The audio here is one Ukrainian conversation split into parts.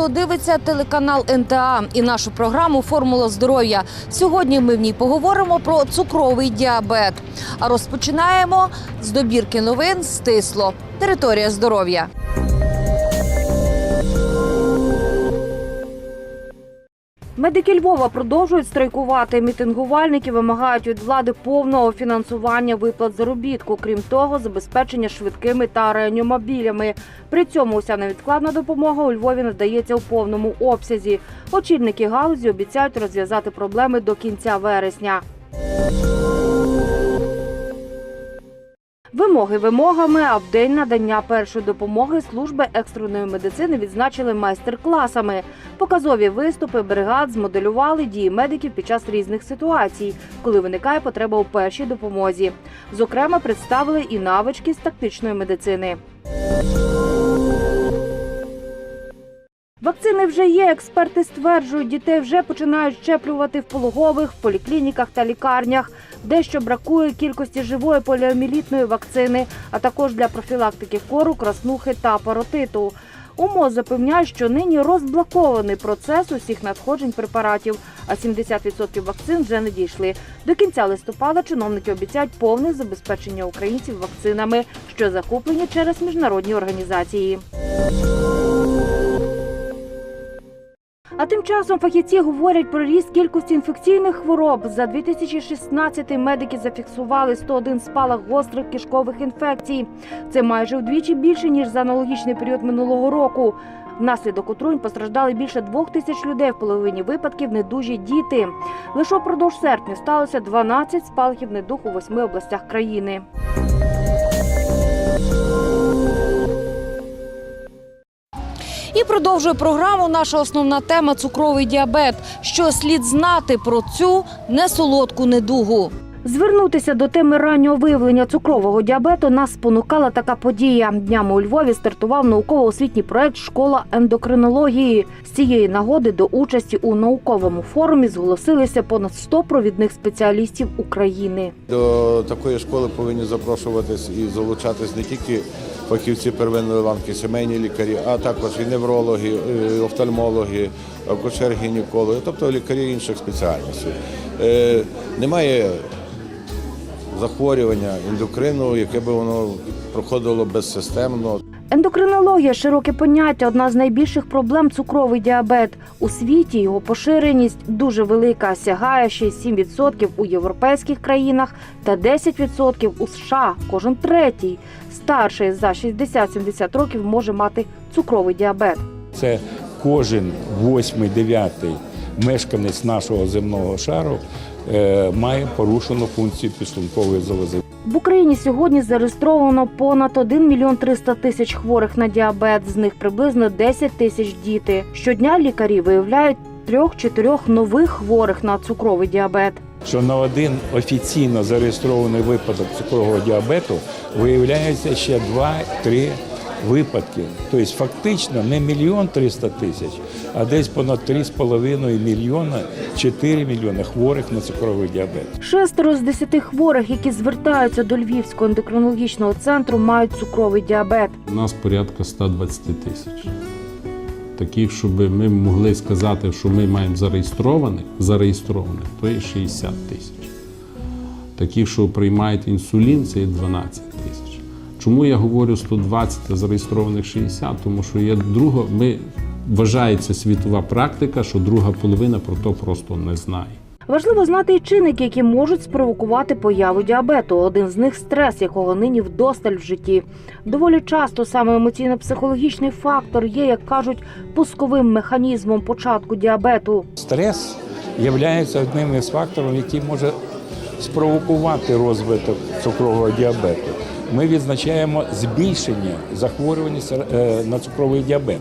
хто дивиться телеканал НТА і нашу програму Формула здоров'я. Сьогодні ми в ній поговоримо про цукровий діабет. А розпочинаємо з добірки новин стисло. Територія здоров'я. Медики Львова продовжують страйкувати. Мітингувальники вимагають від влади повного фінансування виплат заробітку. Крім того, забезпечення швидкими та реанімобілями. При цьому уся невідкладна допомога у Львові надається у повному обсязі. Очільники галузі обіцяють розв'язати проблеми до кінця вересня. Вимоги вимогами, а в день надання першої допомоги служби екстреної медицини відзначили майстер-класами. Показові виступи бригад змоделювали дії медиків під час різних ситуацій, коли виникає потреба у першій допомозі. Зокрема, представили і навички з тактичної медицини. Вакцини вже є. Експерти стверджують, дітей вже починають щеплювати в пологових, в поліклініках та лікарнях. Дещо бракує кількості живої поліомілітної вакцини, а також для профілактики кору, краснухи та паротиту. УМОЗ запевняє, що нині розблокований процес усіх надходжень препаратів, а 70% вакцин вже надійшли. До кінця листопада чиновники обіцяють повне забезпечення українців вакцинами, що закуплені через міжнародні організації. Тим часом фахівці говорять про ріст кількості інфекційних хвороб. За 2016 медики зафіксували 101 спалах гострих кишкових інфекцій. Це майже вдвічі більше ніж за аналогічний період минулого року. Внаслідок отруєнь постраждали більше двох тисяч людей. В половині випадків недужі діти. Лише впродовж серпня сталося 12 спалахів недух у восьми областях країни. І продовжує програму наша основна тема цукровий діабет. Що слід знати про цю несолодку недугу. Звернутися до теми раннього виявлення цукрового діабету нас спонукала така подія. Днями у Львові стартував науково-освітній проект Школа ендокринології. З цієї нагоди до участі у науковому форумі зголосилися понад 100 провідних спеціалістів України. До такої школи повинні запрошуватись і залучатись не тільки фахівці первинної ланки, сімейні лікарі, а також і неврологи, і офтальмологи, акушер-гінекологи, тобто лікарі інших спеціальностей. Е, Немає захворювання ендокрину, яке би воно проходило безсистемно. Ендокринологія широке поняття, одна з найбільших проблем цукровий діабет. У світі його поширеність дуже велика, сягає 6-7% у європейських країнах та 10% у США. Кожен третій старший за 60-70 років може мати цукровий діабет. Це кожен восьмий, дев'ятий мешканець нашого земного шару має порушену функцію підшлункової залози. В Україні сьогодні зареєстровано понад 1 мільйон 300 тисяч хворих на діабет. З них приблизно 10 тисяч діти. Щодня лікарі виявляють трьох-чотирьох нових хворих на цукровий діабет. Що на один офіційно зареєстрований випадок цукрового діабету виявляється ще 2-3 випадки. Тобто фактично не мільйон 300 тисяч, а десь понад 3,5 мільйона 4 мільйони хворих на цукровий діабет. Шестеро з десяти хворих, які звертаються до Львівського ендокринологічного центру, мають цукровий діабет. У нас порядка 120 тисяч. Таких, щоб ми могли сказати, що ми маємо зареєстрованих, зареєстрованих, то є 60 тисяч. Таких, що приймають інсулін, це є 12 тисяч. Чому я говорю 120, а зареєстрованих 60? Тому що є друга, ми вважається світова практика, що друга половина про то просто не знає. Важливо знати і чинники, які можуть спровокувати появу діабету. Один з них стрес, якого нині вдосталь в житті. Доволі часто саме емоційно-психологічний фактор є, як кажуть, пусковим механізмом початку діабету. Стрес є одним із факторів, який може спровокувати розвиток цукрового діабету. Ми відзначаємо збільшення захворюваності е, на цукровий діабет.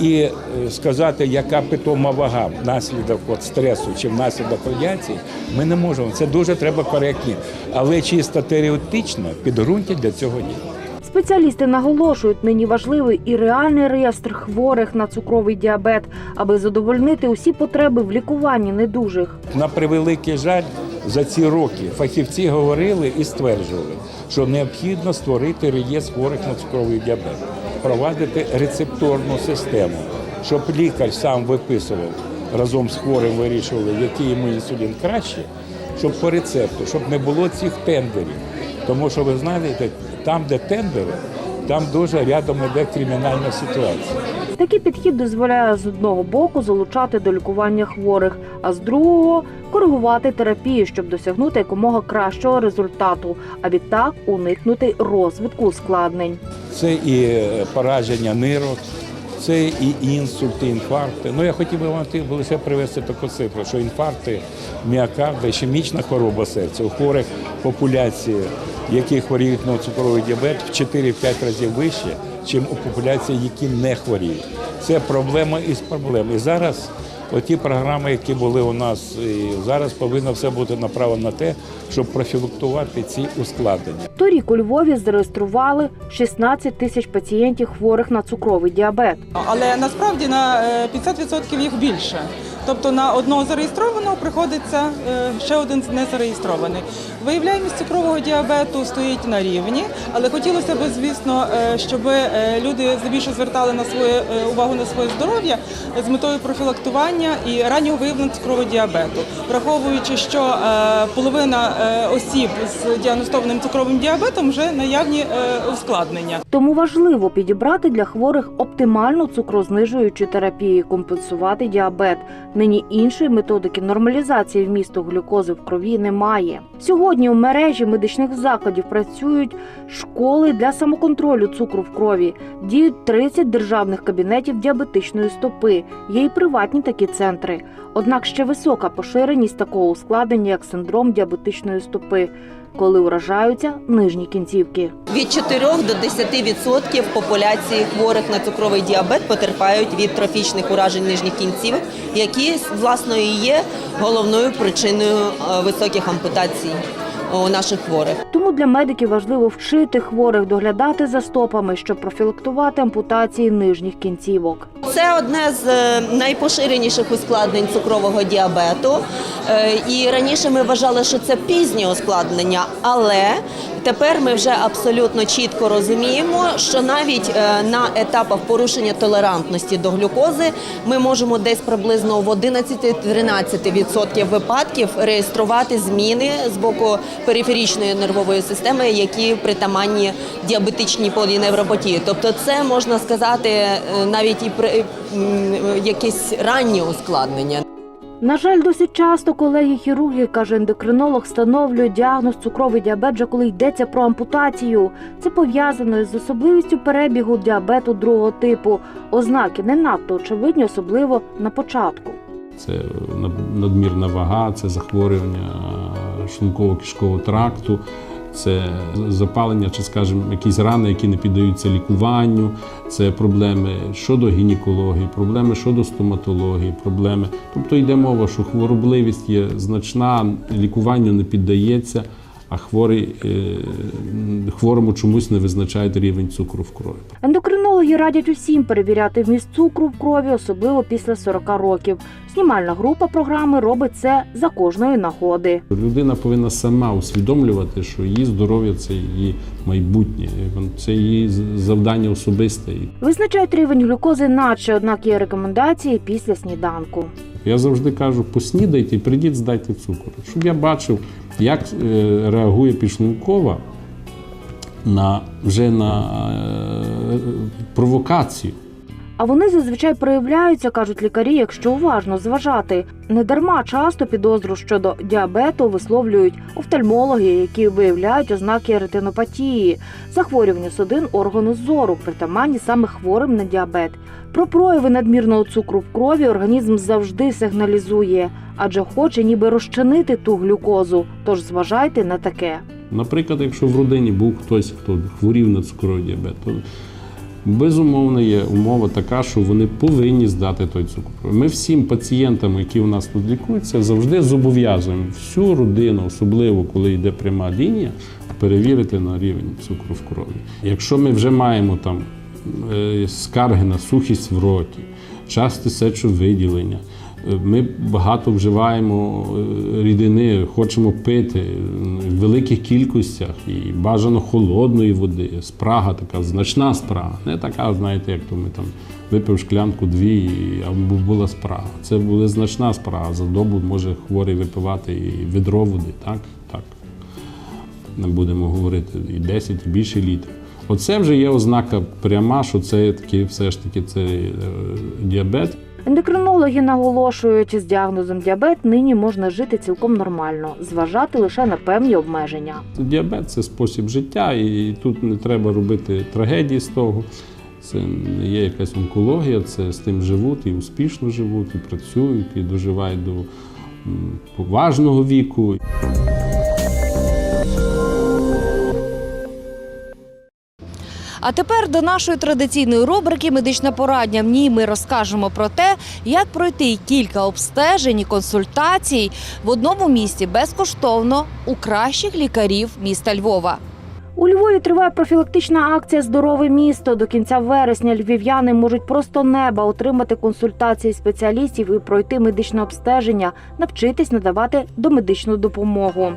І е, сказати, яка питома вага внаслідок от стресу чи внаслідок радіації, ми не можемо. Це дуже треба коректні. Але чисто теоретично підґрунтя для цього є. Спеціалісти наголошують, нині важливий і реальний реєстр хворих на цукровий діабет, аби задовольнити усі потреби в лікуванні недужих. На превеликий жаль, за ці роки фахівці говорили і стверджували, що необхідно створити реєстр хворих на цукровий діабет, впровадити рецепторну систему щоб лікар сам виписував разом з хворим вирішували, який йому інсулін краще, щоб по рецепту, щоб не було цих тендерів. Тому що ви знаєте, там, де тендери, там дуже рядом іде кримінальна ситуація. Такий підхід дозволяє з одного боку залучати до лікування хворих, а з другого коригувати терапію, щоб досягнути якомога кращого результату, а відтак уникнути розвитку ускладнень. Це і е, пораження нирок, це і інсульти, інфаркти. Ну я хотів би вам лише привести таку цифру, що інфаркти, міокарда, ішемічна хвороба серця у хворих популяції, які хворіють на цукровий діабет, в 4-5 разів вище, ніж у популяції, які не хворіють. Це проблема із проблем. І зараз оті програми, які були у нас, і зараз повинно все бути направлено на те, щоб профілактувати ці ускладнення. Торік у Львові зареєстрували 16 тисяч пацієнтів хворих на цукровий діабет. Але насправді на е, 50% їх більше. Тобто на одного зареєстрованого приходиться е, ще один незареєстрований. Виявляємість цукрового діабету стоїть на рівні, але хотілося б, звісно, е, щоб е, люди більше звертали на своє е, увагу на своє здоров'я з метою профілактування і раннього виявлення цукрового діабету, враховуючи, що половина осіб з діагностованим цукровим діабетом вже наявні ускладнення. Тому важливо підібрати для хворих оптимальну цукрознижуючу терапію, компенсувати діабет. Нині іншої методики нормалізації вмісту глюкози в крові немає. Сьогодні у мережі медичних закладів працюють школи для самоконтролю цукру в крові. Діють 30 державних кабінетів діабетичної стопи. Є й приватні такі центри. Однак ще висока поширеність такого ускладнення, як синдром діабетичної стопи, коли уражаються нижні кінцівки. Від 4 до 10% популяції хворих на цукровий діабет потерпають від трофічних уражень нижніх кінцівок, які власне і є головною причиною е, високих ампутацій у наших хворих. Тому для медиків важливо вчити хворих доглядати за стопами, щоб профілактувати ампутації нижніх кінцівок. Це одне з е, найпоширеніших ускладнень цукрового діабету. Е, І раніше ми вважали, що це пізнє ускладнення, але тепер ми вже абсолютно чітко розуміємо, що навіть е, на етапах порушення толерантності до глюкози ми можемо десь приблизно в 11-13% випадків реєструвати зміни з боку периферичної нервової системи, які притаманні діабетичній поліневропатії. Тобто, це можна сказати е, навіть і при м, якесь раннє ускладнення. На жаль, досить часто колеги хірурги, каже ендокринолог, встановлюють діагноз цукровий діабет, вже коли йдеться про ампутацію. Це пов'язано з особливістю перебігу діабету другого типу. Ознаки не надто очевидні, особливо на початку. Це надмірна вага, це захворювання шлунково-кишкового тракту, це запалення чи, скажімо, якісь рани, які не піддаються лікуванню, це проблеми щодо гінекології, проблеми щодо стоматології, проблеми. Тобто йде мова, що хворобливість є значна, лікуванню не піддається, а хворий, е, хворому чомусь не визначають рівень цукру в крові. Ендокринологи радять усім перевіряти вміст цукру в крові, особливо після 40 років. Знімальна група програми робить це за кожної нагоди. Людина повинна сама усвідомлювати, що її здоров'я це її майбутнє, це її завдання особисте. Визначають рівень глюкози наче, однак є рекомендації після сніданку. Я завжди кажу, поснідайте і прийдіть, здайте цукор, щоб я бачив, як е, реагує підшлункова на вже на е, провокацію. А вони зазвичай проявляються, кажуть лікарі, якщо уважно зважати. Недарма часто підозру щодо діабету висловлюють офтальмологи, які виявляють ознаки ретинопатії, захворювання судин органу зору, притаманні саме хворим на діабет. Про прояви надмірного цукру в крові організм завжди сигналізує, адже хоче ніби розчинити ту глюкозу. Тож зважайте на таке. Наприклад, якщо в родині був хтось, хто хворів на цукровий діабет, то безумовно є умова така, що вони повинні здати той цукор. Ми всім пацієнтам, які у нас тут лікуються, завжди зобов'язуємо всю родину, особливо коли йде пряма лінія, перевірити на рівень цукру в крові. Якщо ми вже маємо там е, скарги на сухість в роті, часте сечовиділення, Ми багато вживаємо е, рідини, хочемо пити в великих кількостях і бажано холодної води. Спрага така, значна спрага. Не така, знаєте, як то ми там випив шклянку дві, або була спрага. Це була значна спрага. За добу може хворий випивати і відро води, так? Так. Не будемо говорити і 10, і більше літрів. Оце вже є ознака пряма, що це таки, все ж таки це е, діабет. Ендокринологи наголошують, з діагнозом діабет нині можна жити цілком нормально, зважати лише на певні обмеження. Діабет це спосіб життя, і тут не треба робити трагедії з того. Це не є якась онкологія, це з тим живуть і успішно живуть, і працюють, і доживають до поважного віку. А тепер до нашої традиційної рубрики Медична порадня. В ній ми розкажемо про те, як пройти кілька обстежень і консультацій в одному місці безкоштовно у кращих лікарів міста Львова. У Львові триває профілактична акція Здорове місто. До кінця вересня львів'яни можуть просто неба отримати консультації спеціалістів і пройти медичне обстеження, навчитись надавати домедичну допомогу.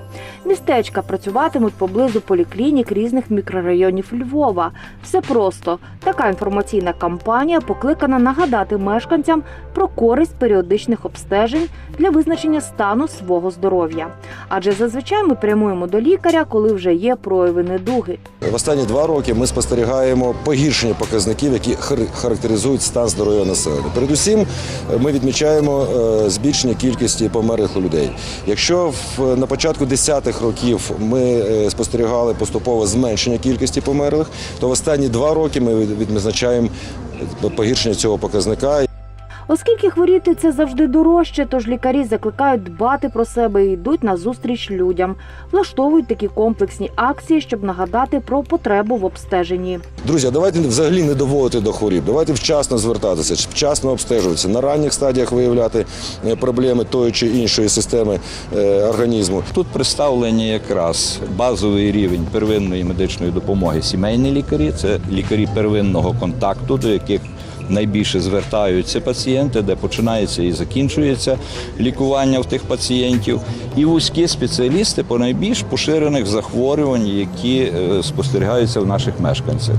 Містечка працюватимуть поблизу поліклінік різних мікрорайонів Львова. Все просто така інформаційна кампанія покликана нагадати мешканцям про користь періодичних обстежень для визначення стану свого здоров'я. Адже зазвичай ми прямуємо до лікаря, коли вже є прояви недуги. В останні два роки ми спостерігаємо погіршення показників, які хар- характеризують стан здоров'я населення. Передусім, е, ми відмічаємо е, збільшення кількості померлих людей. Якщо на початку 10-х років ми е, спостерігали поступове зменшення кількості померлих, то в останні два роки ми від- відзначаємо погіршення цього показника. Оскільки хворіти це завжди дорожче, тож лікарі закликають дбати про себе і йдуть на зустріч людям, влаштовують такі комплексні акції, щоб нагадати про потребу в обстеженні. Друзі, давайте взагалі не доводити до хворіб. Давайте вчасно звертатися, вчасно обстежуватися, на ранніх стадіях виявляти е, проблеми тої чи іншої системи е, організму. Тут представлені якраз базовий рівень первинної медичної допомоги. Сімейні лікарі це лікарі первинного контакту, до яких найбільше звертаються пацієнти, де починається і закінчується лікування в тих пацієнтів, і вузькі спеціалісти по найбільш поширених захворювань, які е, спостерігаються в наших мешканців.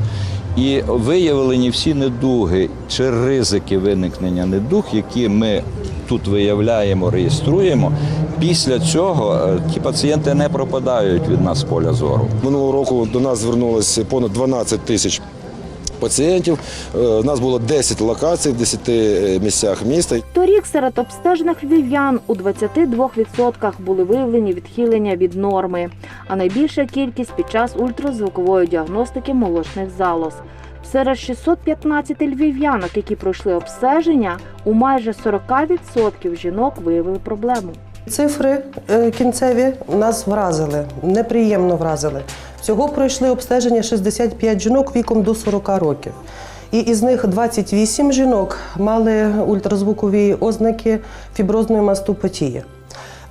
І виявлені всі недуги чи ризики виникнення недуг, які ми тут виявляємо, реєструємо. Після цього е, ті пацієнти не пропадають від нас з поля зору. Минулого року до нас звернулося понад 12 тисяч пацієнтів. Е, У нас було 10 локацій в 10 місцях міста. Торік серед обстежених львів'ян у 22% були виявлені відхилення від норми, а найбільша кількість під час ультразвукової діагностики молочних залоз. Серед 615 львів'янок, які пройшли обстеження, у майже 40% жінок виявили проблему. Цифри е, кінцеві нас вразили, неприємно вразили. Всього пройшли обстеження 65 жінок віком до 40 років. І із них 28 жінок мали ультразвукові ознаки фіброзної мастопатії.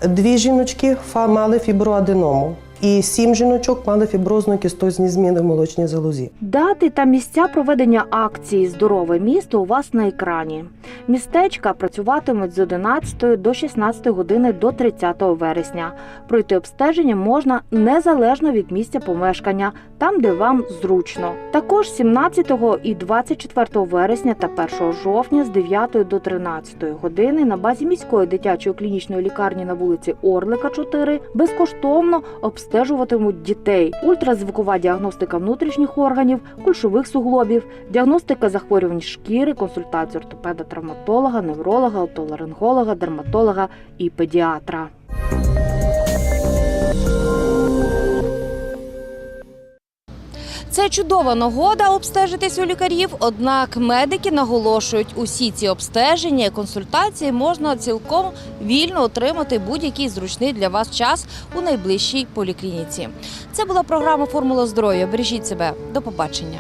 Дві жіночки мали фіброаденому. І сім жіночок мали фіброзну кістозні зміни в молочній залозі. Дати та місця проведення акції Здорове місто у вас на екрані. Містечка працюватимуть з 11 до 16 години до 30 вересня. Пройти обстеження можна незалежно від місця помешкання, там де вам зручно. Також 17 і 24 вересня та 1 жовтня з 9 до 13 години на базі міської дитячої клінічної лікарні на вулиці Орлика 4 безкоштовно обстежуватимуть дітей. Ультразвукова діагностика внутрішніх органів, кульшових суглобів, діагностика захворювань шкіри, консультація ортопеда, травматолога, невролога, отоларинголога, дерматолога і педіатра. Це чудова нагода обстежитись у лікарів. Однак медики наголошують, усі ці обстеження і консультації можна цілком вільно отримати будь-який зручний для вас час у найближчій поліклініці. Це була програма Формула здоров'я. Бережіть себе. До побачення.